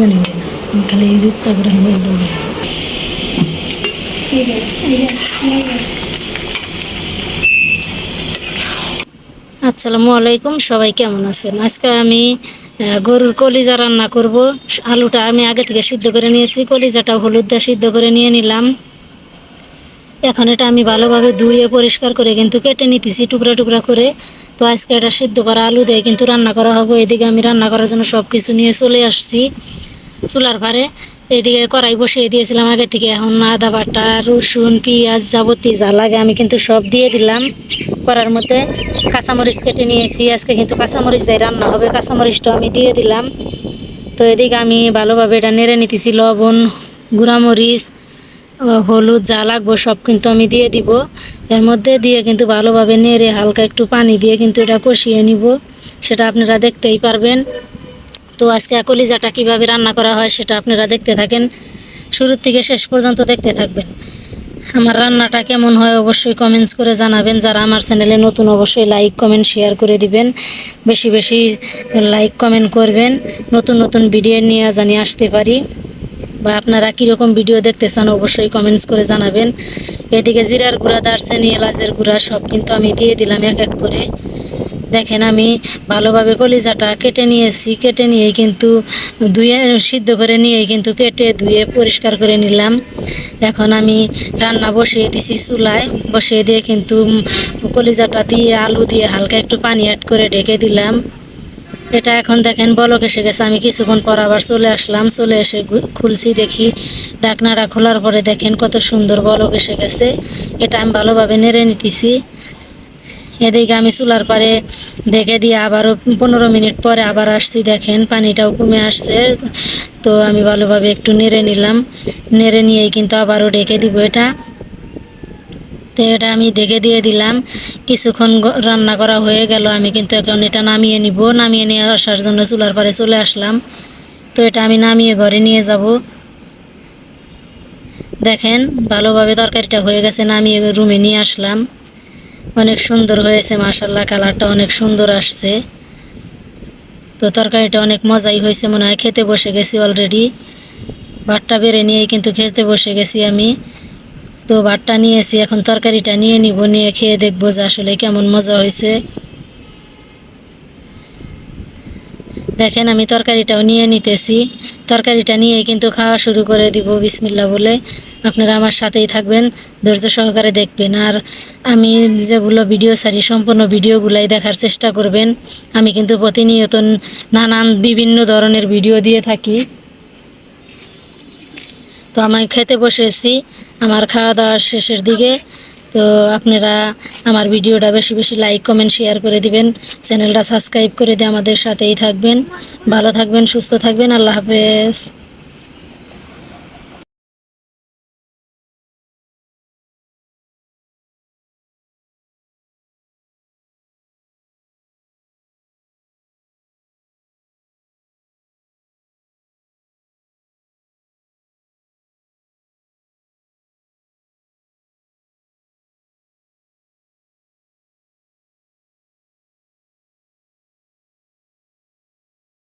জানি খালি এই যে উচ্চা করে দৌড়ে আসসালামু আলাইকুম, সবাই কেমন আছেন? আজকে আমি গরুর কলিজা রান্না করব। আলুটা আমি আগে থেকে সিদ্ধ করে নিয়েছি কলিজাটা হলুদ দিয়ে সিদ্ধ করে নিয়ে নিলাম। এখন এটা আমি ভালোভাবে ধুয়ে পরিষ্কার করে কিন্তু কেটে নিতেছি টুকরা টুকরা করে। তো আজকে এটা সিদ্ধ করা আলু দিয়ে কিন্তু রান্না করা হবে। এদিকে আমি রান্না করার জন্য সব কিছু নিয়ে চলে আসছি। চুলার ভারে এদিকে কড়াই বসিয়ে দিয়েছিলাম আগে থেকে। এখন আদা বাটা, রসুন, পেঁয়াজ যাবতীয় যা লাগে আমি কিন্তু সব দিয়ে দিলাম। করার মধ্যে কাঁচামরিচ কেটে নিয়েছি। আজকে কিন্তু কাঁচামরিচ দিয়ে রান্না হবে। কাঁচামরিচটা আমি দিয়ে দিলাম। তো এদিকে আমি ভালোভাবে এটা নেড়ে নিতেছি। লবণ, গুঁড়ামরিচ হলুদ যা লাগবো সব কিন্তু আমি দিয়ে দিব। এর মধ্যে দিয়ে কিন্তু ভালোভাবে নেড়ে হালকা একটু পানি দিয়ে কিন্তু এটা কষিয়ে নিব। সেটা আপনারা দেখতেই পারবেন। তো আজকে কলিজাটা কীভাবে রান্না করা হয় সেটা আপনারা দেখতে থাকেন। শুরু থেকে শেষ পর্যন্ত দেখতে থাকবেন। আমার রান্নাটা কেমন হয় অবশ্যই কমেন্টস করে জানাবেন। যারা আমার চ্যানেলে নতুন অবশ্যই লাইক কমেন্ট শেয়ার করে দিবেন। বেশি বেশি লাইক কমেন্ট করবেন। নতুন নতুন ভিডিও নিয়ে জানি আসতে পারি। বা আপনারা কীরকম ভিডিও দেখতে চান অবশ্যই কমেন্টস করে জানাবেন। এদিকে জিরার গুঁড়া, দারচিনি, এলাচের গুঁড়া সব কিন্তু আমি দিয়ে দিলাম এক এক করে। দেখেন আমি ভালোভাবে কলিজাটা কেটে নিয়েছি, কেটে নিয়ে কিন্তু ধুয়ে, সিদ্ধ করে নিয়ে কিন্তু কেটে ধুয়ে পরিষ্কার করে নিলাম। এখন আমি রান্না বসিয়ে দিছি চুলায়, বসিয়ে দিয়ে কিন্তু কলিজাটা দিয়ে, আলু দিয়ে হালকা একটু পানি অ্যাড করে ঢেকে দিলাম। এটা এখন দেখেন বলক এসে গেছে, আমি কিছুক্ষণ পর আবার চলে আসলাম, চলে এসে খুলছি দেখি, ডাকনাটা খোলার পরে দেখেন কত সুন্দর বলক এসে গেছে। এটা আমি ভালোভাবে নেড়ে নিতেছি। এদিকে আমি চুলার পারে ঢেকে দিয়ে আবারও পনেরো মিনিট পরে আবার আসছি, দেখেন পানিটাও কমে আসছে। তো আমি ভালোভাবে একটু নেড়ে নিলাম। নেড়ে নিয়েই কিন্তু আবারও ঢেকে দিব এটা। তো এটা আমি ঢেকে দিয়ে দিলাম। কিছুক্ষণ রান্না করা হয়ে গেল। আমি কিন্তু এখন এটা নামিয়ে নিব। নামিয়ে নিয়ে আসার জন্য চুলার পারে চলে আসলাম। তো এটা আমি নামিয়ে ঘরে নিয়ে যাব। দেখেন, ভালোভাবে তরকারিটা হয়ে গেছে। নামিয়ে রুমে নিয়ে আসলাম। অনেক সুন্দর হয়েছে মাসাল্লাহ কালারটা অনেক সুন্দর আসছে। তো তরকারিটা অনেক মজাই হয়েছে, মনে হয় খেতে বসে গেছি অলরেডি ভাতটা বেড়ে নিয়ে কিন্তু খেতে বসে গেছি আমি। তো ভাতটা নিয়েছি, এখন তরকারিটা নিয়ে নিব, নিয়ে খেয়ে দেখব যে আসলে কেমন মজা হয়েছে। দেখেন, আমি তরকারিটাও নিয়ে নিতেছি। তরকারিটা নিয়ে কিন্তু খাওয়া শুরু করে দিব বিসমিল্লা বলে। আপনারা আমার সাথেই থাকবেন, ধৈর্য সহকারে দেখবেন। আর আমি যেগুলো ভিডিও ছাড়ি, সম্পূর্ণ ভিডিওগুলাই দেখার চেষ্টা করবেন। আমি কিন্তু প্রতিনিয়ত নানান বিভিন্ন ধরনের ভিডিও দিয়ে থাকি। তো আমি খেতে বসেছি, আমার খাওয়া দাওয়া শেষের দিকে। তো আপনারা আমার ভিডিওটা বেশি বেশি লাইক কমেন্ট শেয়ার করে দিবেন। চ্যানেলটা সাবস্ক্রাইব করে দিয়ে আমাদের সাথেই থাকবেন। ভালো থাকবেন, সুস্থ থাকবেন। আল্লাহ হাফেজ।